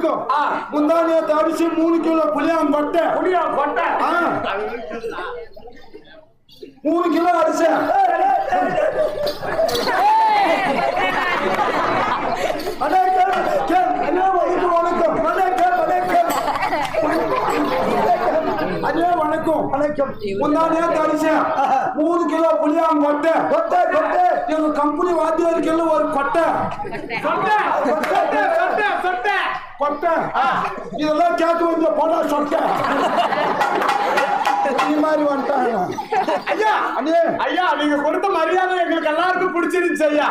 வணக்கம் ஆ. முந்தானிய அரிசி மூணு கிலோ புளியாம் கொட்டை புளியா கொட்டை. மூணு கிலோ அரிசி மூணு கிலோ புளியாம் கொட்டை கொட்டை கொட்டை எங்க கம்பெனி வாத்தியாருக்கெல்ல ஒரு கொட்டை சொட்டை சொட்டை சொட்டை சொட்டை கொட்டை இதெல்லாம் கேட்க வந்து போடா சொட்டை நீ மாதிரி வந்துட்டாங்க ஐயா அண்ணே ஐயா நீங்க கொடுத்த மரியாதை எங்களுக்கு எல்லாருக்கும் பிடிச்சிருந்துச்சு ஐயா.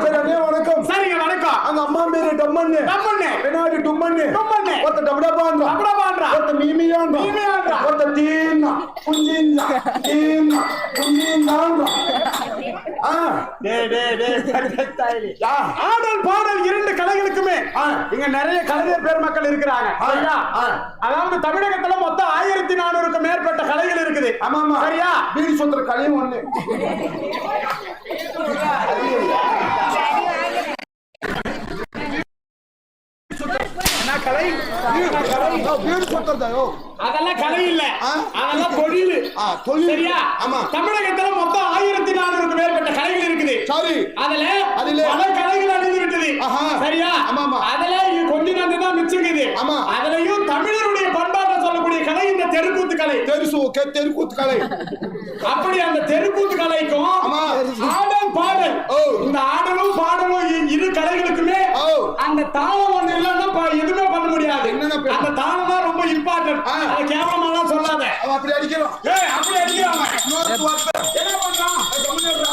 சரி அண்ணே வணக்கம் சரிங்க வணக்கம் அங்க அம்மா பேரு டம்மண்ணு டம்மண்ணு. பின்னாடி டும்மண்ணு டும்மண்ணு. ஒருத்த டபடபான்றா டபடபான்றா. ஒருத்த மீமியான்றா மீமியான்றா. ஒருத்த தீன்னா குஞ்சின்னா தீன்னா குஞ்சின்னான்றா ஆடல் பாடல் இரண்டு கலைகளுக்குமே. இங்க நிறைய கலைஞர் பெருமக்கள் இருக்கிறாங்க. அதாவது தமிழகத்துல மொத்தம் ஆயிரத்தி நானூறுக்கு மேற்பட்ட கலைகள் இருக்குது. ஆமாமா சரியா? பீடி சுத்துற கலையும் ஒண்ணு. அதெல்லாம் கலை இல்ல. அதெல்லாம் தொழில் தொழில். சரியா ஆமா. தமிழகத்துல மொத்தம் ஆயிரத்தி நானூறுக்கு மேற்பட்ட கலைகள் இருக்குது சாரி அதுல அதிலே- பல கலைகள் அழிந்து விட்டது ஆஹா. சரியா ஆமாமா. அதுல இங்க கொஞ்ச நஞ்சு தான் மிச்சங்குது ஆமா. அதுலயும் தமிழருடைய பண்பாட்டை சொல்லக்கூடிய கலை இந்த தெருக்கூத்து கலை தெருசு தெருக்கூத்து கலை அப்படி அந்த தெருக்கூத்து கலைக்கும் ஆமா. ஆடல் பாடல். இந்த ஆடலும் பாடலும் இரு கலைகளுக்குமே. அந்த தாளம் ஒண்ணு இல்லைன்னா எதுவுமே பண்ண முடியாது அந்த தாளம் தான் ரொம்ப இம்பார்ட்டன்ட் ஆ. அவன் அப்படி அடிக்கிறான். ஏய் அப்படி வார்த்தை. என்ன பண்றான்? ஏய், கம்முனு இருடா,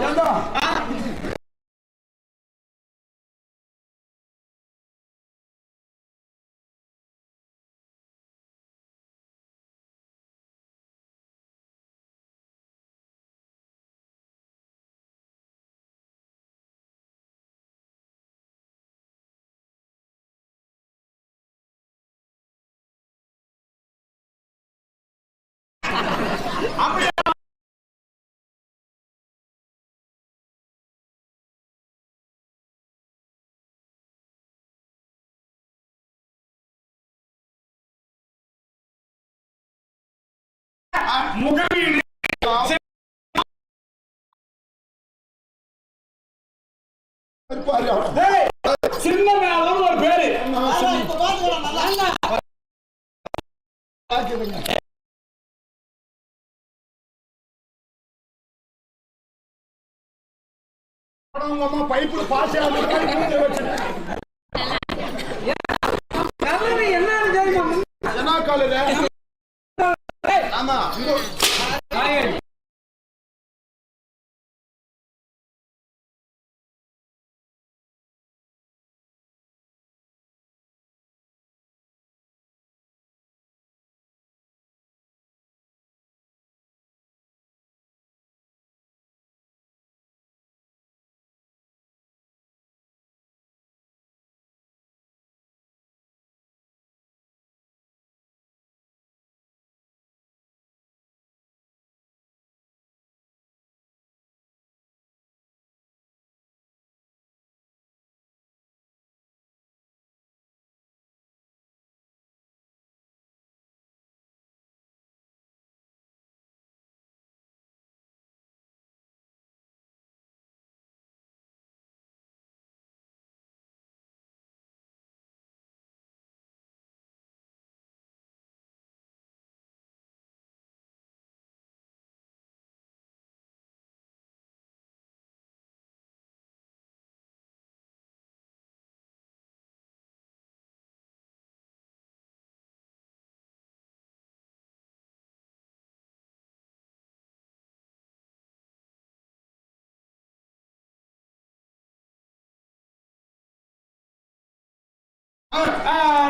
ஏண்டா? முகவீடு. இருப்பாரு அவன். டேய், சின்ன மேளம்னு ஒரு பேரு பைப்புல பாஸ் ஆமா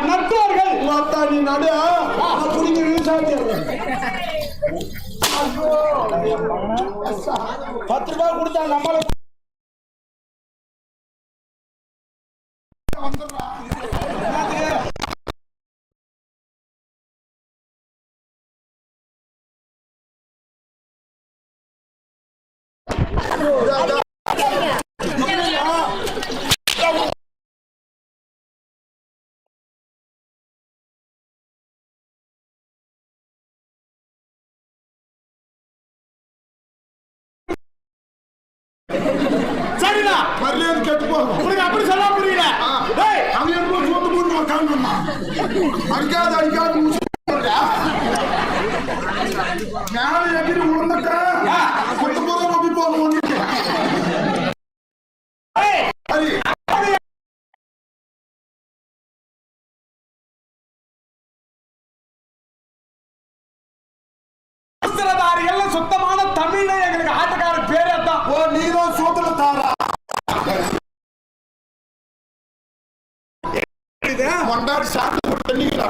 நட்பவர்கள் பார்த்தா நீ நடு பத்து ரூபாய் கொடுத்தா நம்மள சரிடா மரியாதை கெட்டு போகும் உனக்கு அப்படி சொல்ல புரியல. அவன் சோத்து போட்டு உட்காந்துமா அடிக்காத அடிக்காத. மேல சுத்தமான தமிழ்ல எங்களுக்கு ஆட்டக்கார பேரே தான் ஓ நீதான் சோத்துல தாரா. கொண்டாடி சாப்பிட்டு போட்டு தண்ணிக்கிறா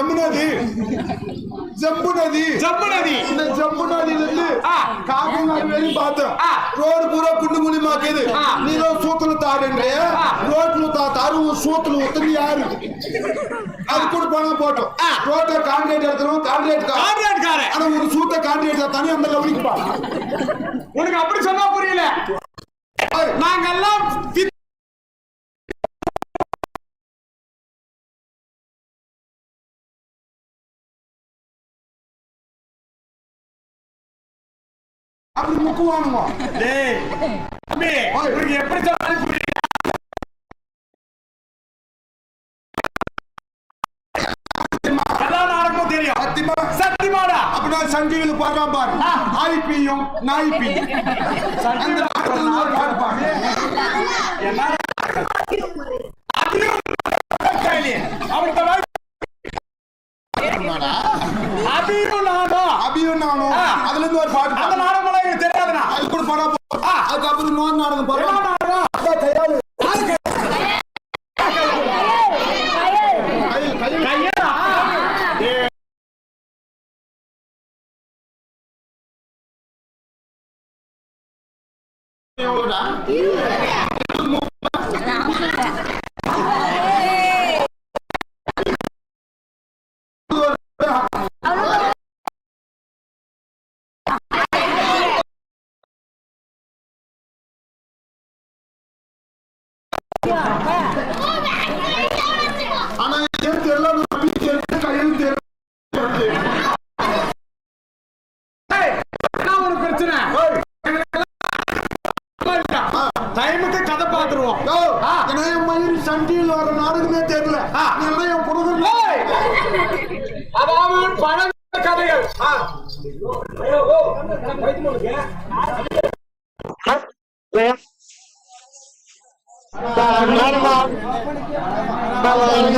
ஜம்மு நதி. ஜம்பு நதி. ஜம்பு நதி. இந்த ஜம்பு நதியில இருந்து. காக்கநாடு வரையும் பார்த்தேன். ரோடு பூரா குண்டு குழிமாக்குது ஆ. நீதான் சூத்துல தாடுன்ற. ரோட்ல தா தாரு சூத்துல ஒத்துந்து யாரு? அது கூட பணம் போட்டோம். ஆ. ரோட்டை கான்கிரீட் எடுத்துறோம் கான்கிரீட் கா- கான்ட்ராக்ட்காரன் ஆனா ஒரு சூத்த கான்கிரீட் தனி அந்த லெவலுக்கு பா. உனக்கு அப்படி சொன்னா புரியல. நாங்கெல்லாம் முக்குவானுங்க டேய், தம்பி, உனக்கு எப்படி சொன்னாலும் சஞ்சீவில பாடுறான் பாரு. பீயும் நாய் பீயும் அந்த நானும். அபியும் நானும். ஆ. அதுல இருந்து ஒரு பாட்டு அந்த ஆ. அதுக்கப்புறம் இன்னொரு நாடகம் அதான் கையாளு. கையில் டைமுக்கு கதை பார்த்துருவோம் யோ, ஏன்னா என் மயில் சண்டியில் வர நாடகமே தெரியல ஏன்னா என் புருஷன் ஏய், அதாவது பழம் கதைகள்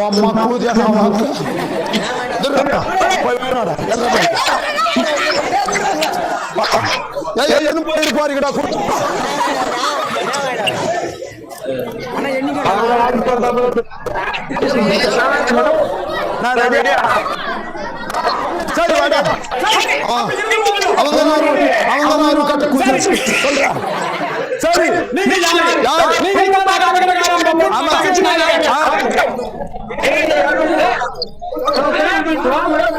ಅಮ್ಮ ಕೂದಿ என்ன போயிட்டு பாருங்கடா நான் ரெடியா 솔직하게 아, 저 사람들 좋아하고요.